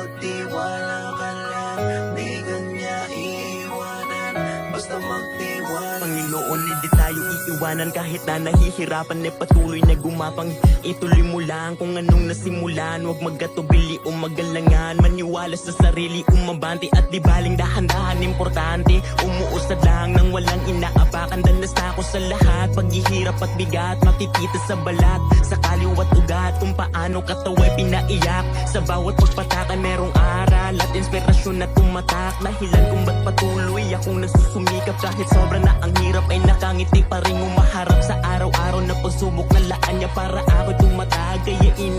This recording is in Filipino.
magtiwala ka lang? Di kanya iiwanan Basta magtiwala. Panginoon, hindi tayo iiwanan. Kahit na nahihirapan ay patuloy na gumapang. Ituloy mo lang kung anong nasimulan. Huwag magatubili o magalangan Maniwala sa sarili, umabanti At di baling dahan-dahan importante Umuusad lang. Danas na ako sa lahat. Paghihirap at bigat Makikita sa balat. Sa kaliwat ugat Kung paano kataway pinaiyak. Sa bawat pagpatakan merong aral At inspirasyon na tumatak. Dahilan kung ba't patuloy akong nasusumikap. Kahit sobra na ang hirap ay nakangiti pa rin. Umaharap Sa araw-araw na pagsubok na laan niya Para ako tumatag. Kaya ini